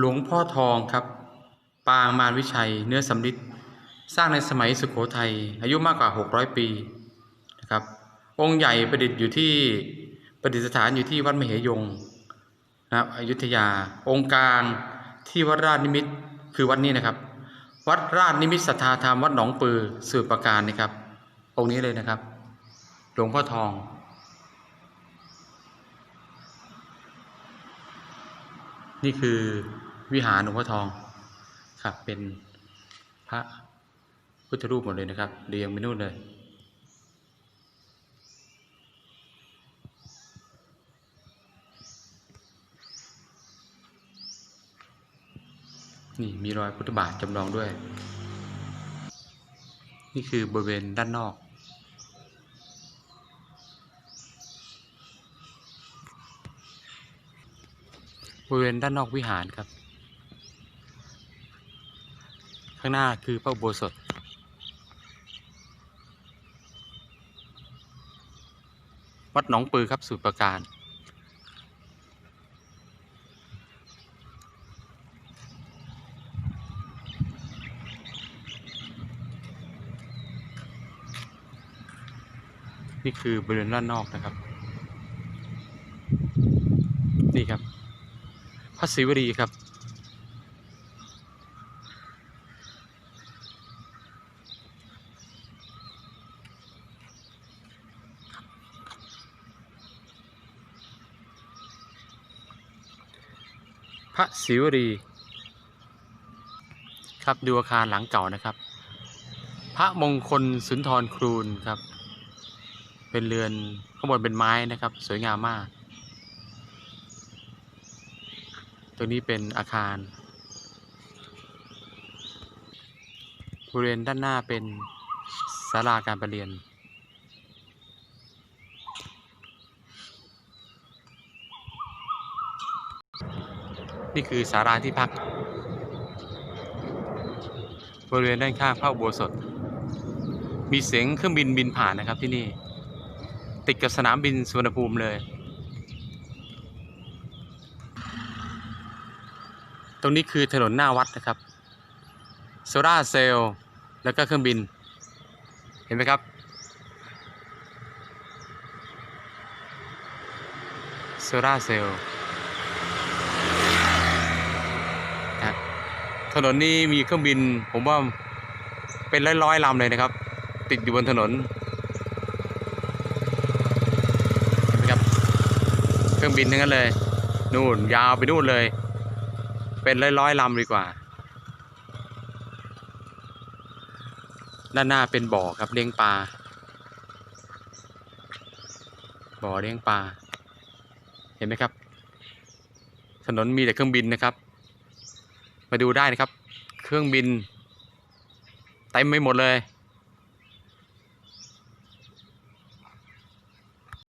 หลวงพ่อทองครับ ปางมารวิชัย เนื้อสำริดสร้างในสมัยสุโขทัยอายุมากกว่า 600 ปีนะครับ องค์ใหญ่ประดิษฐ์อยู่ที่ประดิษฐานอยู่ที่วัดมเหยงนะครับอยุธยา องค์กลางที่วัดราชนิมิตคือวัดนี้นะครับ วัดราชนิมิตศรัทธาธรรมวัดหนองปือสืบประการนะครับ องค์นี้เลยนะครับ หลวงพ่อทองนี่คือ วิหารหลวงพ่อทองครับเป็นพระพุทธรูปหมดเลยนะครับ เรียงไปนู่นเลย นี่มีรอยพุทธบาทจำลองด้วย นี่คือบริเวณด้านนอกบริเวณด้านนอกวิหารครับ ข้างหน้าคือพระอุโบสถวัดหนองปือครับสูตรประการ นี่คือบริเวณด้านนอกนะครับ นี่ครับพระศิวรีครับ ระศิวรี ครับดูอาคารหลังเก่านะครับ พระมงคลสุนทรครูนครับ เป็นเรือนข้างบนเป็นไม้นะครับ สวยงามมากตรงนี้เป็นอาคารบริเวณด้านหน้าเป็นศาลาการประเรียน นี่คือศาลาที่พัก บริเวณด้านข้างพระอุโบสถ มีเสียงเครื่องบินบินผ่านนะครับที่นี่ ติดกับสนามบินสุวรรณภูมิเลย ตรงนี้คือถนนหน้าวัดนะครับโซลาเซลล์แล้วก็เครื่องบิน เห็นไหมครับโซลาเซลล์นะถ นนนี้มีเครื่องบิน ผมว่าเป็นร้อยๆลำเลยนะครับ ติดอยู่บนถนนเห็นไหมครับ เครื่องบินทั้งนั้นเลย นู่นยาวไปนู่นเลย เป็นร้อยๆลำดีกว่า ด้านหน้าเป็นบ่อครับเลี้ยงปลาบ่อเลี้ยงปลาเห็นไหมครับ ถนนมีแต่เครื่องบินนะครับ มาดูได้นะครับ เครื่องบินเต็มไปหมดเลย